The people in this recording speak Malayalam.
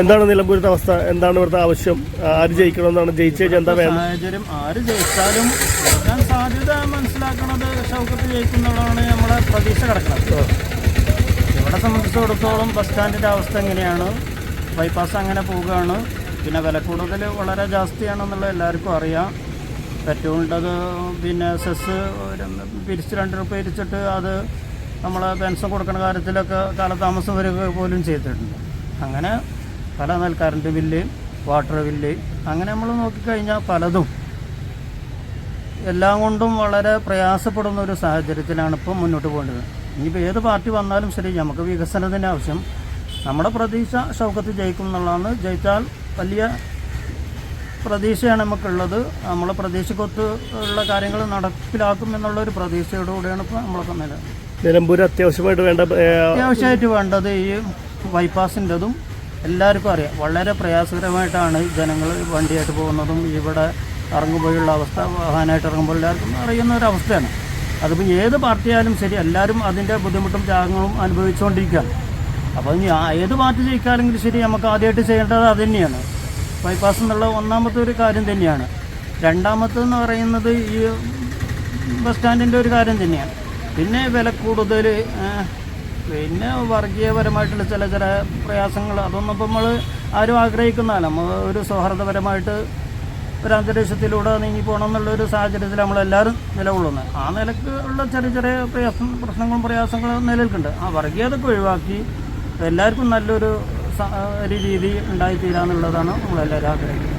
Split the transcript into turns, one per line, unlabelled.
എന്താണ് നിലമ്പൂരിന്റെ അവസ്ഥ? എന്താണ് ഇവിടുത്തെ ആവശ്യം? ആര് ജയിക്കണമെന്നാണ്? ജയിച്ചു കഴിഞ്ഞാൽ എന്താ വേണം.
സാഹചര്യം ആര് ജയിച്ചാലും ജയിക്കാൻ സാധ്യത മനസ്സിലാക്കുന്നത് ഷൗക്കത്ത് ജയിക്കുന്നതാണ് നമ്മളെ പ്രതീക്ഷ കിടക്കുന്നത്. ഇവിടെ സംബന്ധിച്ചിടത്തോളം ബസ് സ്റ്റാൻഡിന്റെ അവസ്ഥ എങ്ങനെയാണ്? ബൈപ്പാസ് അങ്ങനെ പോവുകയാണ്. പിന്നെ വില കൂടുതൽ വളരെ ജാസ്തിയാണെന്നുള്ളത് എല്ലാവർക്കും അറിയാം. പെട്രോളിന്റെത് പിന്നെ സെസ് പിരിച്ച് രണ്ട് രൂപ പിരിച്ചിട്ട് അത് നമ്മൾ പെൻഷൻ കൊടുക്കുന്ന കാര്യത്തിലൊക്കെ കാലതാമസം വരിക പോലും ചെയ്തിട്ടുണ്ട്. അങ്ങനെ പല എന്നാൽ കറണ്ട് ബില്ല് വാട്ടർ ബില്ല് അങ്ങനെ നമ്മൾ നോക്കിക്കഴിഞ്ഞാൽ പലതും. എല്ലാം കൊണ്ടും വളരെ പ്രയാസപ്പെടുന്ന ഒരു സാഹചര്യത്തിലാണ് ഇപ്പോൾ മുന്നോട്ട് പോകേണ്ടത്. ഇനിയിപ്പോൾ ഏത് പാർട്ടി വന്നാലും ശരി നമുക്ക് വികസനത്തിന്റെ ആവശ്യം. നമ്മുടെ പ്രതീക്ഷ ഷൗക്കത്ത് ജയിക്കും എന്നുള്ളതാണ്. ജയിച്ചാൽ വലിയ പ്രതീക്ഷയാണ് നമുക്കുള്ളത്. നമ്മളെ പ്രതീക്ഷക്കൊത്ത് ഉള്ള കാര്യങ്ങൾ നടപ്പിലാക്കും എന്നുള്ള ഒരു പ്രതീക്ഷയോടുകൂടിയാണ് ഇപ്പോൾ നമ്മളൊക്കെ നില
നിലമ്പൂർ അത്യാവശ്യമായിട്ട് വേണ്ട
അത്യാവശ്യമായിട്ട് വേണ്ടത് ഈ ബൈപ്പാസിന്റെതും എല്ലാവർക്കും അറിയാം. വളരെ പ്രയാസകരമായിട്ടാണ് ജനങ്ങൾ വണ്ടിയായിട്ട് പോകുന്നതും ഇവിടെ ഇറങ്ങുമ്പോഴുള്ള അവസ്ഥ വാഹനമായിട്ട് ഇറങ്ങുമ്പോൾ എല്ലാവർക്കും അറിയുന്ന ഒരു അവസ്ഥയാണ്. അതിപ്പോൾ ഏത് പാർട്ടിയായാലും ശരി എല്ലാവരും അതിന്റെ ബുദ്ധിമുട്ടും ത്യാഗങ്ങളും അനുഭവിച്ചുകൊണ്ടിരിക്കുകയാണ്. അപ്പോൾ ഇനി ഏത് പാർട്ടി ജയിക്കാനെങ്കിലും ശരി നമുക്ക് ആദ്യമായിട്ട് ചെയ്യേണ്ടത് അത് തന്നെയാണ്. ബൈപ്പാസ് എന്നുള്ള ഒന്നാമത്തെ ഒരു കാര്യം തന്നെയാണ്. രണ്ടാമത്തെന്ന് പറയുന്നത് ഈ ബസ് സ്റ്റാൻഡിന്റെ ഒരു കാര്യം തന്നെയാണ്. പിന്നെ വില കൂടുതൽ പിന്നെ വർഗീയപരമായിട്ടുള്ള ചില ചില പ്രയാസങ്ങൾ അതൊന്നും ഇപ്പം നമ്മൾ ആരും ആഗ്രഹിക്കുന്നതല്ല. നമ്മൾ ഒരു സൗഹാർദ്ദപരമായിട്ട് ഒരു അന്തരീക്ഷത്തിലൂടെ നീങ്ങി പോകണം എന്നുള്ളൊരു സാഹചര്യത്തിൽ നമ്മളെല്ലാവരും നിലകൊള്ളുന്നത് ആ നിലയ്ക്ക് ഉള്ള ചെറിയ ചെറിയ പ്രയാസം പ്രശ്നങ്ങളും പ്രയാസങ്ങളും നിലനിൽക്കുന്നുണ്ട്. ആ വർഗീയതൊക്കെ ഒഴിവാക്കി എല്ലാവർക്കും നല്ലൊരു ഒരു രീതി ഉണ്ടായിത്തീരാന്നുള്ളതാണ് നമ്മളെല്ലാവരും ആഗ്രഹിക്കുന്നത്.